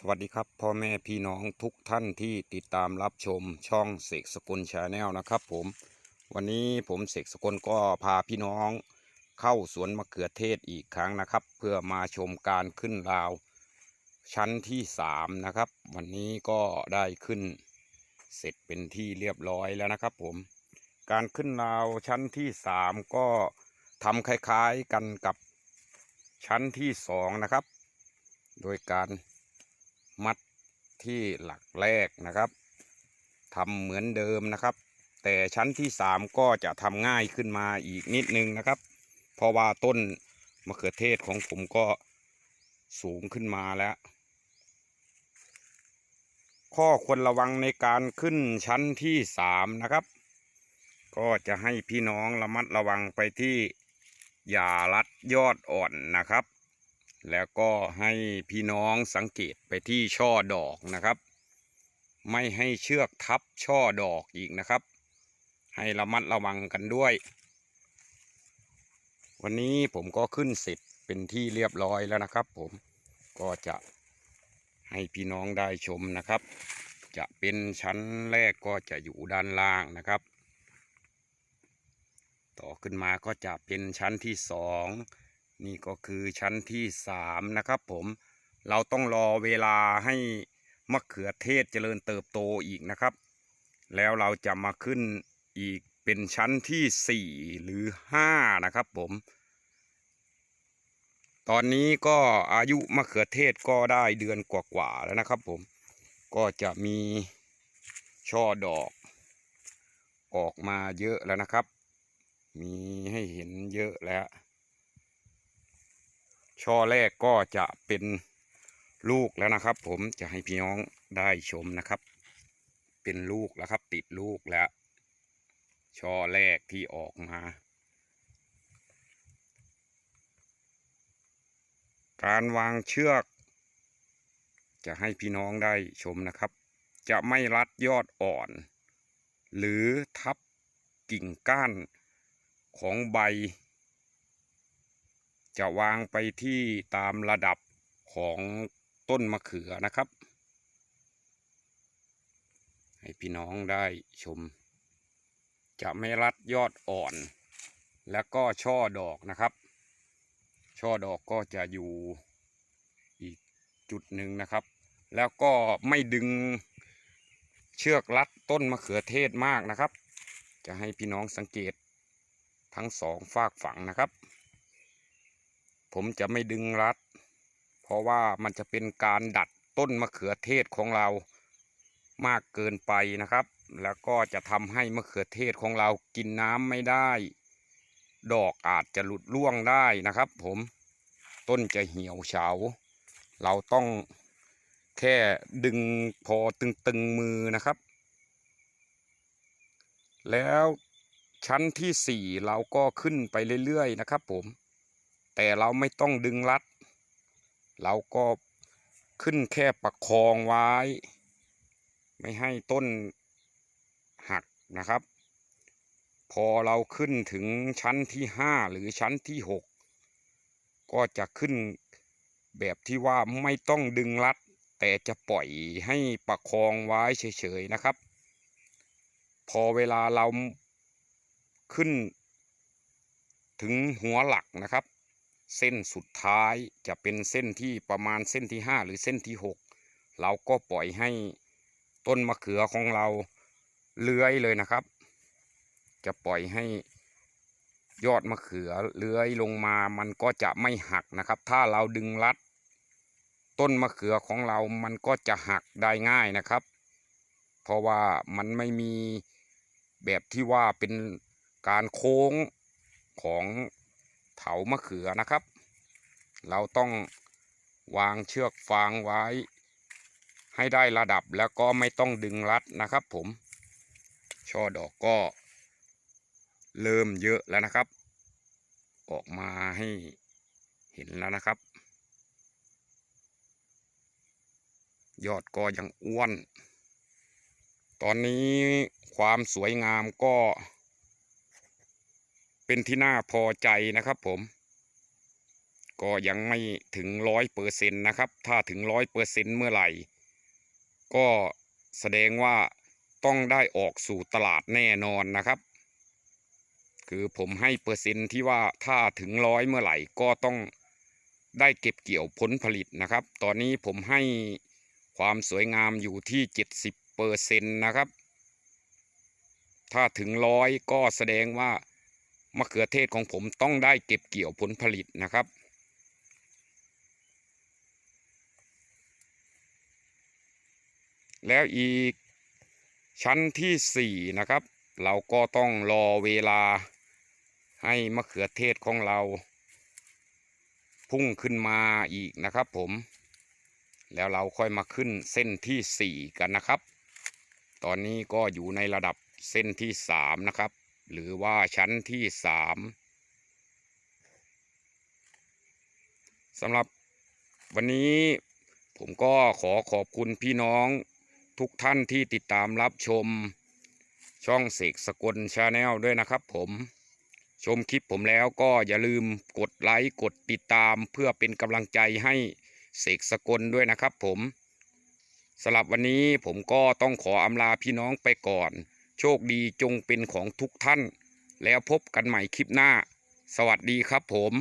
สวัสดีครับพ่อแม่พี่น้องทุกท่านที่ติดตามรับชมช่องเสกสกุลชาแนลนะครับ ผมวันนี้ผมเสกสกุลก็พาพี่น้อง เข้าสวนมะเขือเทศอีกครั้งนะครับ เพื่อมาชมการขึ้นราว ชั้นที่สามนะครับ วันนี้ก็ได้ขึ้นเสร็จเป็นที่เรียบร้อยแล้วนะครับ ผมการขึ้นราวชั้นที่สามก็ทำคล้ายๆกันกับชั้นที่สองนะครับ โดยการ มัดที่หลักแรกนะครับทำเหมือนเดิมนะครับ แต่ชั้นที่สามก็จะทำง่ายขึ้นมาอีกนิดนึงนะครับ เพราะว่าต้นมะเขือเทศของผมก็สูงขึ้นมาแล้ว ข้อควรระวังในการขึ้นชั้นที่สามนะครับ ก็จะให้พี่น้องระมัดระวังไปที่อย่ารัดยอดอ่อนนะครับ แล้วก็ให้พี่น้องสังเกตไปที่ช่อดอกนะครับ ไม่ให้เชือกทับช่อดอกอีกนะครับ ให้ระมัดระวังกันด้วย วันนี้ผมก็ขึ้นเสร็จเป็นที่เรียบร้อยแล้วนะครับ ผมก็จะให้พี่น้องได้ชมนะครับ จะเป็นชั้นแรกก็จะอยู่ด้านล่างนะครับ ต่อขึ้นมาก็จะเป็นชั้นที่สอง นี่ก็คือชั้นที่สามนะครับผมเราต้องรอเวลาให้มะเขือเทศเจริญเติบโตอีกนะครับ แล้วเราจะมาขึ้นอีกเป็นชั้นที่สี่หรือห้านะครับผม ตอนนี้ก็อายุมะเขือเทศก็ได้เดือนกว่าๆแล้วนะครับผม ก็จะมีช่อดอก ออกมาเยอะแล้วนะครับ มีให้เห็นเยอะแล้ว ช่อแรกก็จะเป็นลูกแล้วนะครับ ผมจะให้พี่น้องได้ชมนะครับ เป็นลูกแล้วครับ ติดลูกแล้ว ช่อแรกที่ออกมา การวางเชือก จะให้พี่น้องได้ชมนะครับ จะไม่รัดยอดอ่อน หรือทับกิ่งก้านของใบ จะวางไปที่ตามระดับของต้นมะเขือนะครับ ให้พี่น้องได้ชม จะไม่รัดยอดอ่อน แล้วก็ช่อดอกนะครับ ช่อดอกก็จะอยู่อีกจุดหนึ่งนะครับ แล้วก็ไม่ดึงเชือกรัดต้นมะเขือเทศมากนะครับ จะให้พี่น้องสังเกตทั้งสองฝากฝั่งนะครับ ผมจะไม่ดึงรัด เพราะว่ามันจะเป็นการดัดต้นมะเขือเทศของเรามากเกินไปนะครับ แล้วก็จะทำให้มะเขือเทศของเรากินน้ำไม่ได้ ดอกอาจจะหลุดร่วงได้นะครับ ผมต้นจะเหี่ยวเฉา เราต้องแค่ดึงพอตึงๆมือนะครับ แล้วชั้นที่สี่เราก็ขึ้นไปเรื่อยๆนะครับผม แต่เราไม่ต้องดึงรัด เราก็ขึ้นแค่ประคองไว้ ไม่ให้ต้นหักนะครับ พอเราขึ้นถึงชั้นที่ห้าหรือชั้นที่หกก็จะขึ้นแบบที่ว่าไม่ต้องดึงรัด แต่จะปล่อยให้ประคองไว้เฉยๆนะครับ พอเวลาเราขึ้นถึงหัวหลักนะครับ เส้นสุดท้ายจะเป็นเส้นที่ประมาณเส้นที่ห้าหรือเส้นที่หกเราก็ปล่อยให้ต้นมะเขือของเราเลื้อยเลยนะครับ จะปล่อยให้ยอดมะเขือเลื้อยลงมามันก็จะไม่หักนะครับ ถ้าเราดึงรัด ต้นมะเขือของเรามันก็จะหักได้ง่ายนะครับ เพราะว่ามันไม่มีแบบที่ว่าเป็นการโค้งของ เถามะเขือนะครับ เราต้องวางเชือกฟางไว้ ให้ได้ระดับแล้วก็ไม่ต้องดึงรัดนะครับ ผม ช่อดอกก็ เริ่มเยอะแล้วนะครับ ออกมาให้เห็นแล้วนะครับ ยอดก็ยังอ้วน ตอนนี้ความสวยงามก็ เป็นที่น่าพอใจนะครับผม ก็ยังไม่ถึงร้อยเปอร์เซ็นต์นะครับ ถ้าถึงร้อยเปอร์เซ็นต์เมื่อไหร่ ก็แสดงว่าต้องได้ออกสู่ตลาดแน่นอนนะครับ คือผมให้เปอร์เซ็นต์ที่ว่าถ้าถึงร้อยเมื่อไหร่ก็ต้องได้เก็บเกี่ยวผลผลิตนะครับ ตอนนี้ผมให้ความสวยงามอยู่ที่เจ็ดสิบเปอร์เซ็นต์นะครับ ถ้าถึงร้อยก็แสดงว่า มะเขือเทศของผมต้องได้เก็บเกี่ยวผลผลิตนะครับ แล้วอีกชั้นที่สี่นะครับ เราก็ต้องรอเวลาให้มะเขือเทศของเรา พุ่งขึ้นมาอีกนะครับผม แล้วเราค่อยมาขึ้นเส้นที่สี่กันนะครับ ตอนนี้ก็อยู่ในระดับเส้นที่สามนะครับ หรือว่าชั้นที่สามสำหรับวันนี้ผมก็ขอขอบคุณพี่น้องทุกท่านที่ติดตามรับชมช่องเสกสกลชาแนลด้วยนะครับผมชมคลิปผมแล้วก็อย่าลืมกดไลค์กดติดตามเพื่อเป็นกำลังใจให้เสกสกลด้วยนะครับผมสำหรับวันนี้ผมก็ต้องขออำลาพี่น้องไปก่อน โชคดีจงเป็นของทุกท่าน แล้วพบกันใหม่คลิปหน้า สวัสดีครับผม